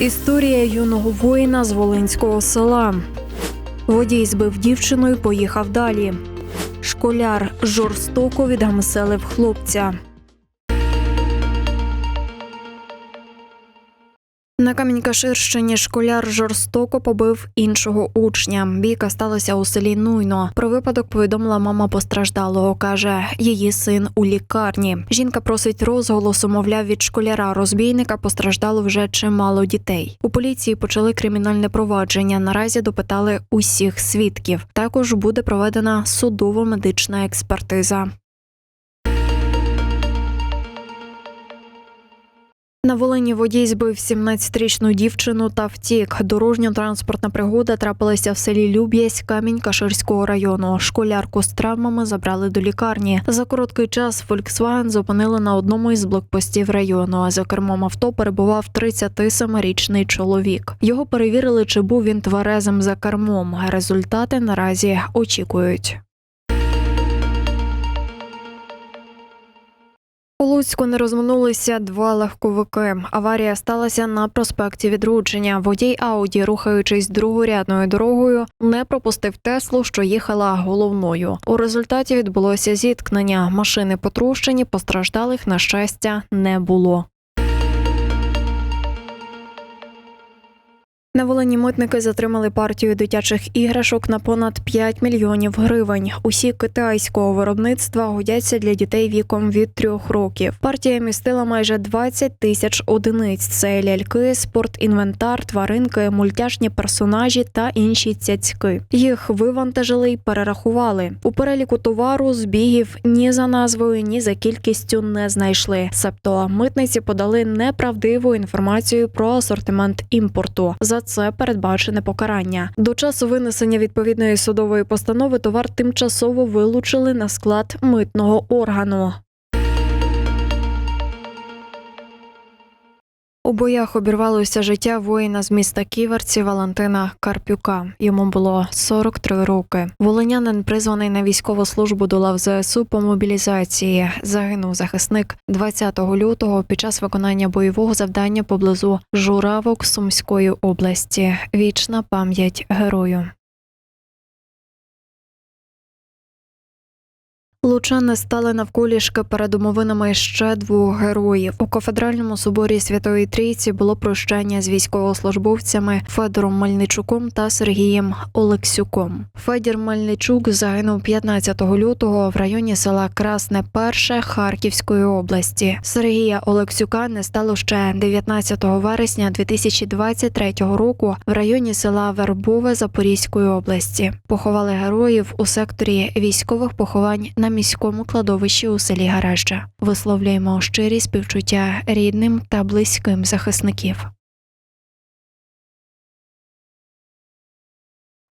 Історія юного воїна з Волинського села. Водій збив дівчину і поїхав далі. Школяр жорстоко відгамселив хлопця. На Камінькаширщині школяр жорстоко побив іншого учня. Бійка сталася у селі Нуйно. Про випадок повідомила мама постраждалого. каже, її син у лікарні. Жінка просить розголосу, мовляв, від школяра розбійника постраждало вже чимало дітей. У поліції почали кримінальне провадження. Наразі допитали усіх свідків. Також буде проведена судово-медична експертиза. На Волині водій збив 17-річну дівчину та втік. Дорожньо-транспортна пригода трапилася в селі Люб'язь камінь Каширського району. Школярку з травмами забрали до лікарні. За короткий час Volkswagen зупинили на одному із блокпостів району. А за кермом авто перебував 37-річний чоловік. Його перевірили, чи був він тверезим за кермом. Результати наразі очікують. У Луцьку не розминулися два легковики. Аварія сталася на проспекті Відродження. Водій Ауді, рухаючись другорядною дорогою, не пропустив Теслу, що їхала головною. У результаті відбулося зіткнення. Машини потрощені, постраждалих на щастя не було. На Волині митники затримали партію дитячих іграшок на понад 5 мільйонів гривень. Усі китайського виробництва годяться для дітей віком від трьох років. Партія містила майже 20 тисяч одиниць. Це ляльки, спортінвентар, тваринки, мультяшні персонажі та інші цяцьки. Їх вивантажили й перерахували. У переліку товару збігів ні за назвою, ні за кількістю не знайшли. Себто митниці подали неправдиву інформацію про асортимент імпорту. За це передбачене покарання. До часу винесення відповідної судової постанови товар тимчасово вилучили на склад митного органу. У боях обірвалося життя воїна з міста Ківерці Валентина Карпюка. Йому було 43 роки. Волинянин призваний на військову службу до лав ЗСУ по мобілізації. Загинув захисник 20 лютого під час виконання бойового завдання поблизу Журавок Сумської області. Вічна пам'ять герою. Лучани стали навколішки перед умовинами ще двох героїв. У кафедральному соборі Святої Трійці було прощання з військовослужбовцями Федором Мельничуком та Сергієм Олексюком. Федір Мельничук загинув 15 лютого в районі села Красне Перше Харківської області. Сергія Олексюка не стало ще 19 вересня 2023 року в районі села Вербове Запорізької області. Поховали героїв у секторі військових поховань на міському кладовищі у селі Гаражджа. Висловлюємо щирі співчуття рідним та близьким захисників.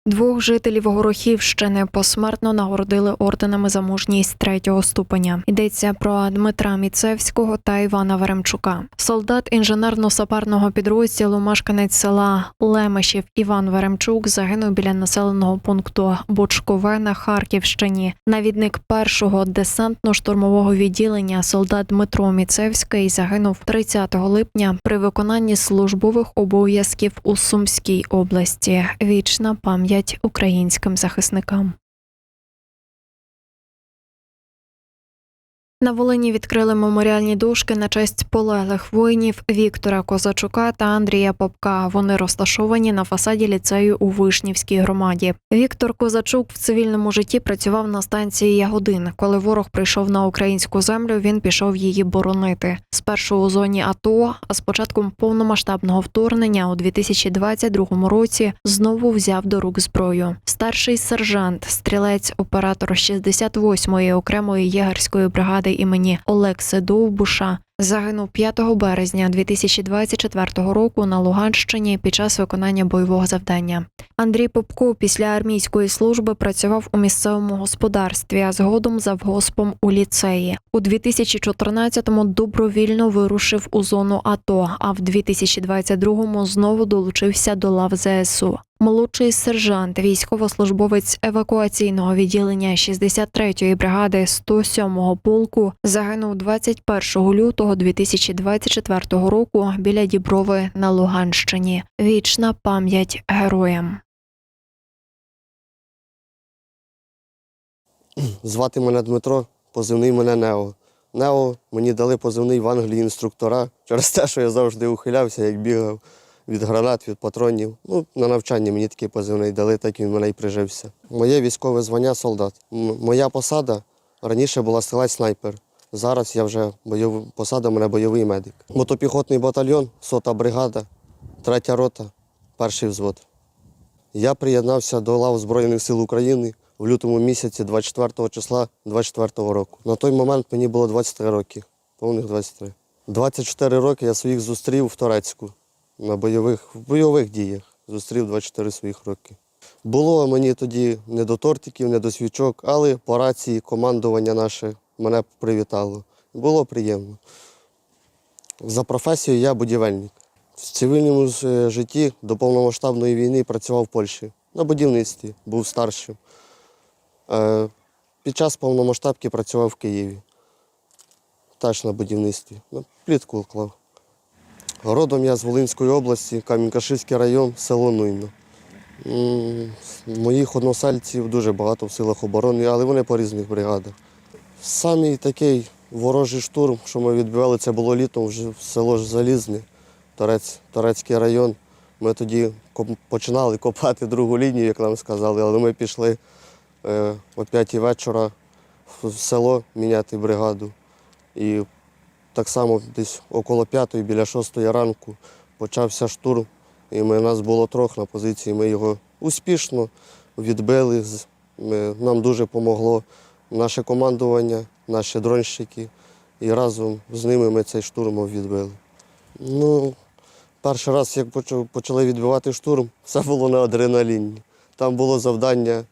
Двох жителів Горохівщини посмертно нагородили орденами за мужність третього ступеня. Йдеться про Дмитра Міцевського та Івана Веремчука. Солдат інженерно-сапарного підрозділу, мешканець села Лемешів Іван Веремчук загинув біля населеного пункту Бочкове на Харківщині. Навідник першого десантно-штурмового відділення солдат Дмитро Міцевський загинув 30 липня при виконанні службових обов'язків у Сумській області. Вічна пам'ять українським захисникам. На Волині відкрили меморіальні дошки на честь полеглих воїнів Віктора Козачука та Андрія Попка. Вони розташовані на фасаді ліцею у Вишнівській громаді. Віктор Козачук в цивільному житті працював на станції Ягодин. Коли ворог прийшов на українську землю, він пішов її боронити. Спершу у зоні АТО, а з початком повномасштабного вторгнення у 2022 році знову взяв до рук зброю. Старший сержант, стрілець, оператор 68-ї окремої єгерської бригади імені Олекси Довбуша загинув 5 березня 2024 року на Луганщині під час виконання бойового завдання. Андрій Попко після армійської служби працював у місцевому господарстві, а згодом завгоспом у ліцеї. У 2014-му добровільно вирушив у зону АТО, а в 2022-му знову долучився до лав ЗСУ. Молодший сержант, військовослужбовець евакуаційного відділення 63-ї бригади 107-го полку, загинув 21 лютого 2024 року біля Діброви на Луганщині. Вічна пам'ять героям. Звати мене Дмитро, позивний мене Нео. Нео мені дали позивний в Англії інструктора через те, що я завжди ухилявся, як бігав від гранат, від патронів. Ну, на навчанні мені такий позивний дали, так він мене і прижився. Моє військове звання солдат. Моя посада раніше була стрілець-снайпер. Зараз я вже бойов... посада мене бойовий медик. Мотопіхотний батальйон, сота бригада, третя рота, перший взвод. Я приєднався до лав Збройних сил України в лютому місяці 24 числа 24 року. На той момент мені було 23 роки, повних 23. 24 роки я своїх зустрів в Турецьку на бойових, в бойових діях. Зустрів 24 своїх роки. Було мені тоді не до тортиків, не до свічок, але по рації командування наше мене привітало. Було приємно. За професією я будівельник. В цивільному е, житті до повномасштабної війни працював в Польщі на будівництві, був старшим. Е, Під час повномасштабки працював в Києві. Теж на будівництві. Плітку клав. Родом я з Волинської області, Камінь-Каширський район, село Нуйно. Моїх односельців дуже багато в силах оборони, але вони по різних бригадах. Самий такий ворожий штурм, що ми відбивали, це було літом вже в село Залізне, Торець, Торецький район. Ми тоді починали копати другу лінію, як нам сказали, але ми пішли е, о 5 вечора в село міняти бригаду. І так само десь около 5 біля 6 ранку почався штурм. І ми, нас було трьох на позиції. Ми його успішно відбили. Ми, нам дуже допомогло наше командування, наші дронщики. І разом з ними ми цей штурм відбили. Ну, перший раз, як почали відбивати штурм, все було на адреналіні. Там було завдання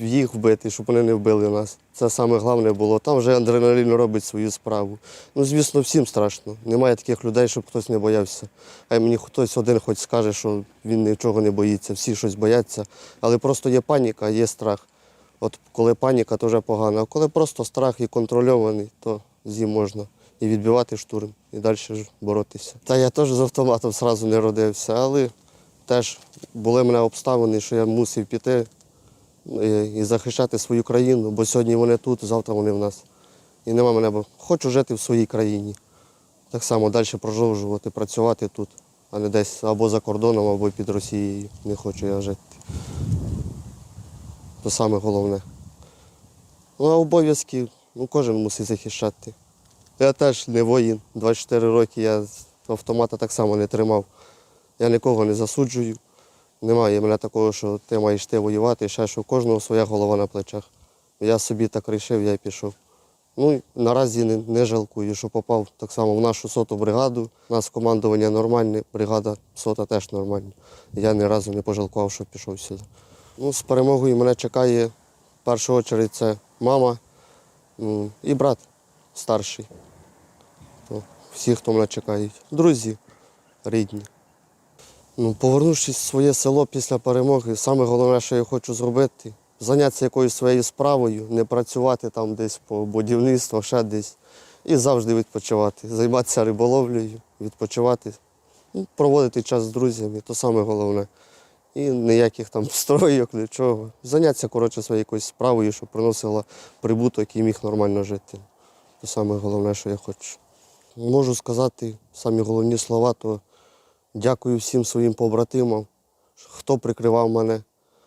їх вбити, щоб вони не вбили нас. Це саме головне було. Там вже адреналін робить свою справу. Ну, звісно, всім страшно. Немає таких людей, щоб хтось не боявся. А мені хтось один хоч скаже, що він нічого не боїться, всі щось бояться. Але просто є паніка, є страх. От коли паніка, то вже погано. А коли просто страх і контрольований, то з ним можна і відбивати штурм, і далі ж боротися. Та я теж з автоматом одразу не родився, але теж були мене обставини, що я мусив піти і, і захищати свою країну, бо сьогодні вони тут, завтра вони в нас. І нема мене, бо хочу жити в своїй країні. Так само далі продовжувати працювати тут, а не десь або за кордоном, або під Росією. Не хочу я жити. Це саме головне. Ну, а обов'язки ну, кожен мусить захищати. Я теж не воїн. 24 роки я автомата так само не тримав. Я нікого не засуджую. Немає мене такого, що ти маєш йти воювати, ще що у кожного своя голова на плечах. Я собі так вирішив, я й пішов. Ну, і наразі не, не жалкую, що попав так само в нашу соту бригаду. У нас командування нормальне, бригада сота теж нормальна. Я ні разу не пожалкував, що пішов сюди. Ну, з перемогою мене чекає в першу чергу це мама ну, і брат старший. То всі, хто мене чекають. Друзі рідні. Ну, повернувшись в своє село після перемоги, саме головне, що я хочу зробити, зайнятися якоюсь своєю справою, не працювати там десь по будівництву, ще десь. І завжди відпочивати. Займатися риболовлею, відпочивати, ну, проводити час з друзями, то саме головне. І ніяких там стройок, нічого. Зайнятися, коротше, своєю якоюсь справою, щоб приносила прибуток і міг нормально жити. Це саме головне, що я хочу. Можу сказати самі головні слова, то Дякую всім своїм побратимам, хто прикривав мене.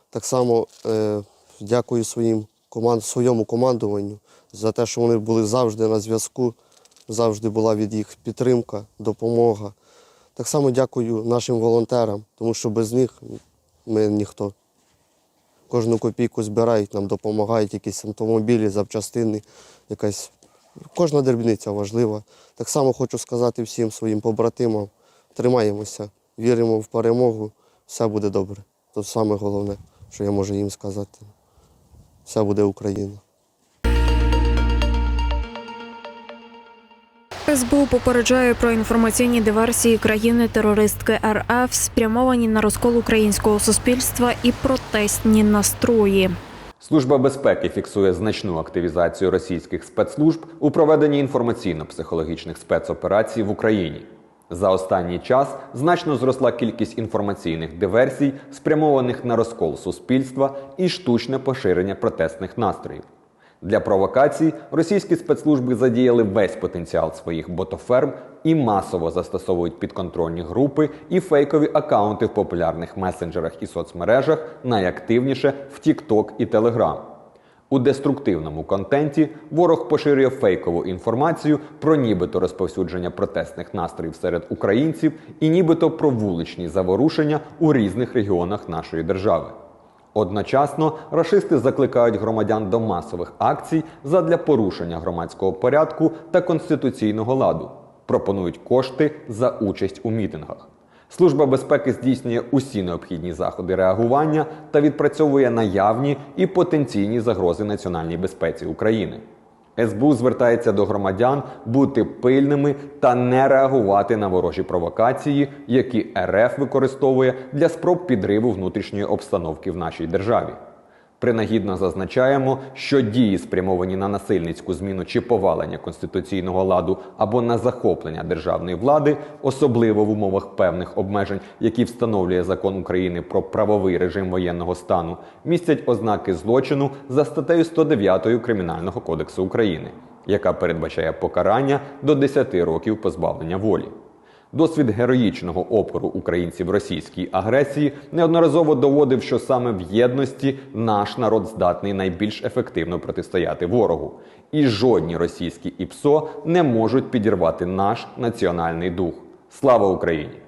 Так само е, дякую своїм команд, своєму командуванню за те, що вони були завжди на зв'язку, завжди була від їх підтримка, допомога. Так само дякую нашим волонтерам, тому що без них ми ніхто. Кожну копійку збирають, нам допомагають якісь автомобілі, запчастини, якась. Кожна дрібниця важлива. Так само хочу сказати всім своїм побратимам, тримаємося, віримо в перемогу, все буде добре. Це саме головне, що я можу їм сказати. Все буде Україна. СБУ попереджає про інформаційні диверсії країни-терористки РФ, спрямовані на розкол українського суспільства і протестні настрої. Служба безпеки фіксує значну активізацію російських спецслужб у проведенні інформаційно-психологічних спецоперацій в Україні. За останній час значно зросла кількість інформаційних диверсій, спрямованих на розкол суспільства і штучне поширення протестних настроїв. Для провокацій російські спецслужби задіяли весь потенціал своїх ботоферм і масово застосовують підконтрольні групи і фейкові акаунти в популярних месенджерах і соцмережах, найактивніше в TikTok і Telegram. У деструктивному контенті ворог поширює фейкову інформацію про нібито розповсюдження протестних настроїв серед українців і нібито про вуличні заворушення у різних регіонах нашої держави. Одночасно рашисти закликають громадян до масових акцій задля порушення громадського порядку та конституційного ладу. Пропонують кошти за участь у мітингах. Служба безпеки здійснює усі необхідні заходи реагування та відпрацьовує наявні і потенційні загрози національній безпеці України. СБУ звертається до громадян бути пильними та не реагувати на ворожі провокації, які РФ використовує для спроб підриву внутрішньої обстановки в нашій державі. Принагідно зазначаємо, що дії, спрямовані на насильницьку зміну чи повалення конституційного ладу або на захоплення державної влади, особливо в умовах певних обмежень, які встановлює закон України про правовий режим воєнного стану, містять ознаки злочину за статтею 109 Кримінального кодексу України, яка передбачає покарання до 10 років позбавлення волі. Досвід героїчного опору українців російській агресії неодноразово доводив, що саме в єдності наш народ здатний найбільш ефективно протистояти ворогу, і жодні російські ІПСО не можуть підірвати наш національний дух. Слава Україні!